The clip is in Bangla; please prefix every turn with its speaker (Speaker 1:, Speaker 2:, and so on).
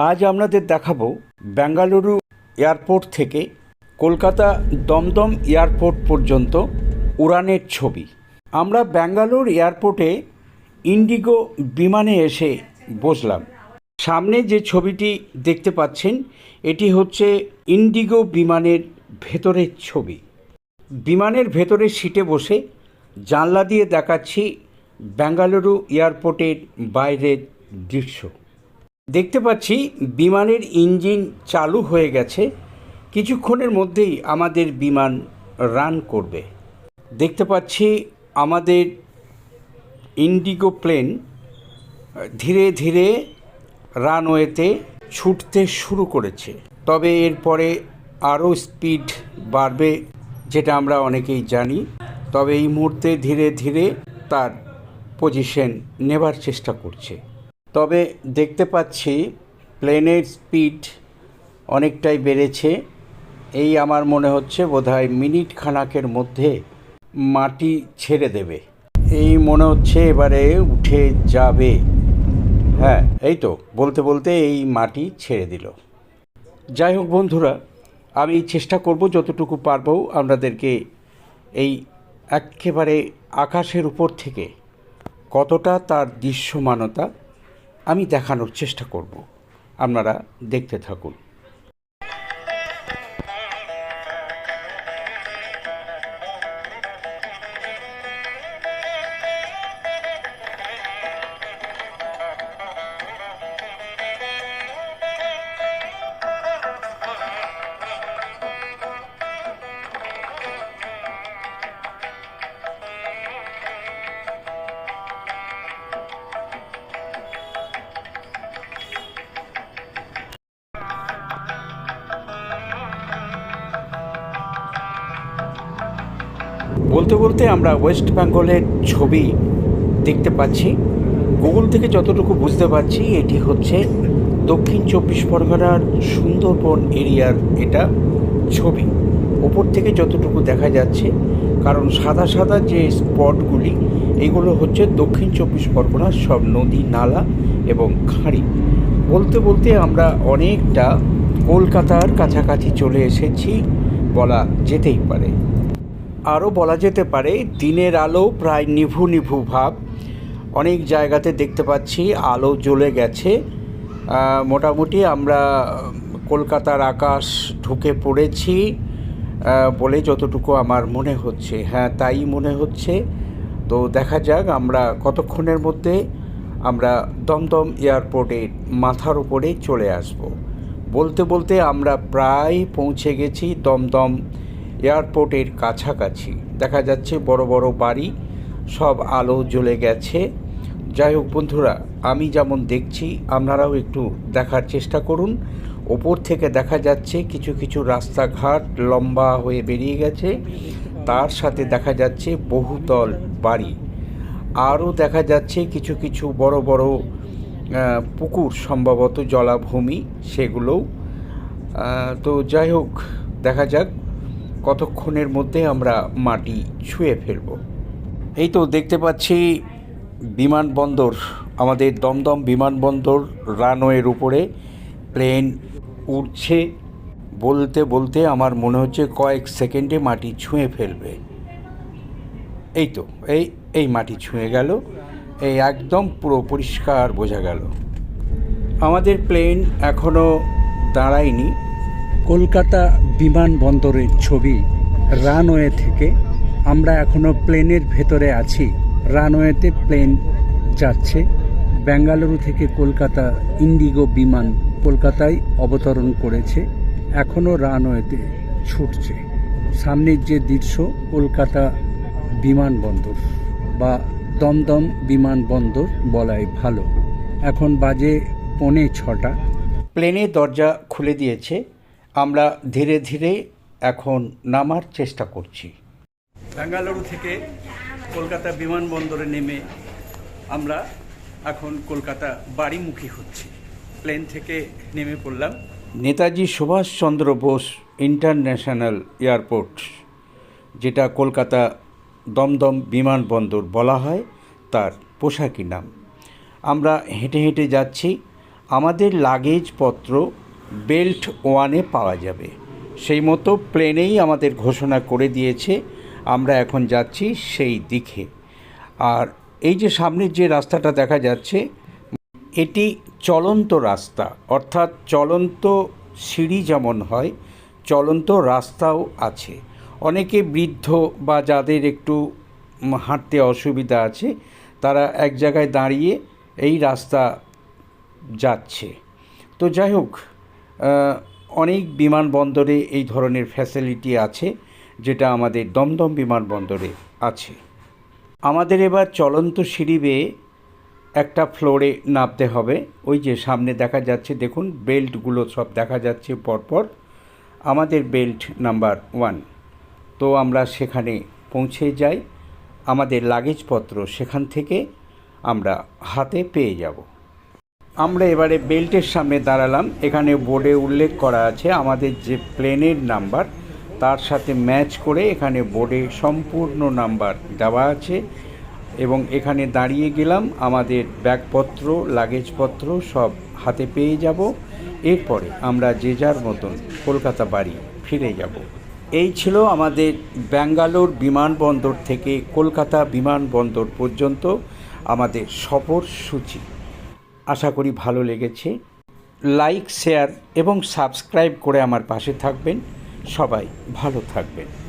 Speaker 1: আজ আপনাদের দেখাবো বেঙ্গালুরু এয়ারপোর্ট থেকে কলকাতা দমদম এয়ারপোর্ট পর্যন্ত উড়ানের ছবি। আমরা ব্যাঙ্গালোর এয়ারপোর্টে ইন্ডিগো বিমানে এসে বসলাম। সামনে যে ছবিটি দেখতে পাচ্ছেন, এটি হচ্ছে ইন্ডিগো বিমানের ভেতরের ছবি। বিমানের ভেতরের সিটে বসে জানলা দিয়ে দেখাচ্ছি বেঙ্গালুরু এয়ারপোর্টের বাইরের দৃশ্য। দেখতে পাচ্ছি বিমানের ইঞ্জিন চালু হয়ে গেছে। কিছুক্ষণের মধ্যেই আমাদের বিমান রান করবে। দেখতে পাচ্ছি আমাদের ইন্ডিগো প্লেন ধীরে ধীরে রানওয়েতে ছুটতে শুরু করেছে। তবে এরপরে আরও স্পিড বাড়বে যেটা আমরা অনেকেই জানি। তবে এই মুহূর্তে ধীরে ধীরে তার পজিশন নেবার চেষ্টা করছে। তবে দেখতে পাচ্ছি প্লেনের স্পিড অনেকটাই বেড়েছে। এই আমার মনে হচ্ছে বোধহয় মিনিট খানাকের মধ্যে মাটি ছেড়ে দেবে। এই মনে হচ্ছে এবারে উঠে যাবে। হ্যাঁ এই তো, বলতে বলতে এই মাটি ছেড়ে দিল। যাই হোক বন্ধুরা, আমি চেষ্টা করব যতটুকু পারব আপনাদেরকে এই একেবারে আকাশের উপর থেকে কতটা তার দৃশ্যমানতা আমি দেখানোর চেষ্টা করব। আপনারা দেখতে থাকুন। বলতে বলতে আমরা ওয়েস্ট বেঙ্গলের ছবি দেখতে পাচ্ছি। গুগল থেকে যতটুকু বুঝতে পারছি, এটি হচ্ছে দক্ষিণ চব্বিশ পরগনার সুন্দরবন এরিয়ার এটা ছবি। ওপর থেকে যতটুকু দেখা যাচ্ছে, কারণ সাদা সাদা যে স্পটগুলি, এগুলো হচ্ছে দক্ষিণ চব্বিশ পরগনার সব নদী, নালা এবং খাঁড়ি। বলতে বলতে আমরা অনেকটা কলকাতার কাছাকাছি চলে এসেছি, বলা যেতেই পারে। আরও বলা যেতে পারে, দিনের আলো প্রায় নিভু নিভু ভাব। অনেক জায়গাতে দেখতে পাচ্ছি আলো জ্বলে গেছে। মোটামুটি আমরা কলকাতার আকাশ ঢুকে পড়েছি বলে যতটুকু আমার মনে হচ্ছে। হ্যাঁ তাই মনে হচ্ছে। তো দেখা যাক, আমরা কতক্ষণের মধ্যে আমরা দমদম এয়ারপোর্টের মাথার উপরে চলে আসব। বলতে বলতে আমরা প্রায় পৌঁছে গেছি দমদম এয়ারপোর্টের কাছাকাছি। দেখা যাচ্ছে বড় বড় বাড়ি, সব আলো জ্বলে গেছে। যাই হোক বন্ধুরা, আমি যেমন দেখছি, আপনারাও একটু দেখার চেষ্টা করুন। ওপর থেকে দেখা যাচ্ছে কিছু কিছু রাস্তাঘাট লম্বা হয়ে বেরিয়ে গেছে। তার সাথে দেখা যাচ্ছে বহুতল বাড়ি। আরও দেখা যাচ্ছে কিছু কিছু বড় বড় পুকুর, সম্ভবত জলাভূমি, সেগুলোও। তো যাই হোক, দেখা যাক। কতক্ষণের মধ্যে আমরা মাটি ছুঁয়ে ফেলব? এই তো দেখতে পাচ্ছি বিমানবন্দর, আমাদের দমদম বিমানবন্দর রানওয়ের উপরে প্লেন উড়ছে। বলতে বলতে আমার মনে হচ্ছে কয়েক সেকেন্ডে মাটি ছুঁয়ে ফেলবে। এই তো, এই এই মাটি ছুঁয়ে গেল। এই একদম পুরো পরিষ্কার বোঝা গেল। আমাদের প্লেন এখনও দাঁড়ায়নি। কলকাতা বিমানবন্দরের ছবি রানওয়ে থেকে আমরা এখনও প্লেনের ভেতরে আছি। রানওয়েতে প্লেন যাচ্ছে। বেঙ্গালুরু থেকে কলকাতা ইন্ডিগো বিমান কলকাতায় অবতরণ করেছে। এখনও রানওয়েতে ছুটছে। সামনের যে দৃশ্য, কলকাতা বিমানবন্দর বা দমদম বিমানবন্দর বলাই ভালো। এখন বাজে পৌনে ছটা। প্লেনের দরজা খুলে দিয়েছে। আমরা ধীরে ধীরে এখন নামার চেষ্টা করছি। বেঙ্গালুরু থেকে কলকাতা বিমানবন্দরে নেমে আমরা এখন কলকাতা বাড়িমুখী হচ্ছি। প্লেন থেকে নেমে পড়লাম। নেতাজি সুভাষচন্দ্র বোস ইন্টারন্যাশনাল এয়ারপোর্ট যেটা কলকাতা দমদম বিমানবন্দর বলা হয় তার পোশাকি নাম। আমরা হেঁটে হেঁটে যাচ্ছি। আমাদের লাগেজপত্র বেল্ট ওয়ানে পাওয়া যাবে। সেই মতো প্লেনেই আমাদের ঘোষণা করে দিয়েছে, আমরা এখন যাচ্ছি সেই দিকে। আর এই যে সামনের যে রাস্তাটা দেখা যাচ্ছে, এটি চলন্ত রাস্তা, অর্থাৎ চলন্ত সিঁড়ি যেমন হয়, চলন্ত রাস্তাও আছে। অনেকে বৃদ্ধ বা যাদের একটু হাঁটতে অসুবিধা আছে, তারা এক জায়গায় দাঁড়িয়ে এই রাস্তা যাচ্ছে। তো যাই হোক অনেক বিমানবন্দরে এই ধরনের ফ্যাসিলিটি আছে, যেটা আমাদের দমদম বিমানবন্দরে আছে। আমাদের এবার চলন্ত সিঁড়ি বেয়ে একটা ফ্লোরে নামতে হবে। ওই যে সামনে দেখা যাচ্ছে, দেখুন বেল্টগুলো সব দেখা যাচ্ছে পরপর। আমাদের বেল্ট নাম্বার ওয়ান তো আমরা সেখানে পৌঁছে যাই। আমাদের লাগেজপত্র সেখান থেকে আমরা হাতে পেয়ে যাব। আমরা এবারে বেল্টের সামনে দাঁড়ালাম। এখানে বোর্ডে উল্লেখ করা আছে আমাদের যে প্লেনের নাম্বার, তার সাথে ম্যাচ করে এখানে বোর্ডে সম্পূর্ণ নাম্বার দেওয়া আছে এবং এখানে দাঁড়িয়ে গেলাম। আমাদের ব্যাগপত্র, লাগেজপত্র সব হাতে পেয়ে যাব। এরপরে আমরা যে যার মতন কলকাতা বাড়ি ফিরে যাব। এই ছিল আমাদের ব্যাঙ্গালোর বিমানবন্দর থেকে কলকাতা বিমানবন্দর পর্যন্ত আমাদের সফর সূচি। আশা করি ভালো লেগেছে। লাইক শেয়ার এবং সাবস্ক্রাইব করে আমার পাশে থাকবেন। সবাই ভালো থাকবেন।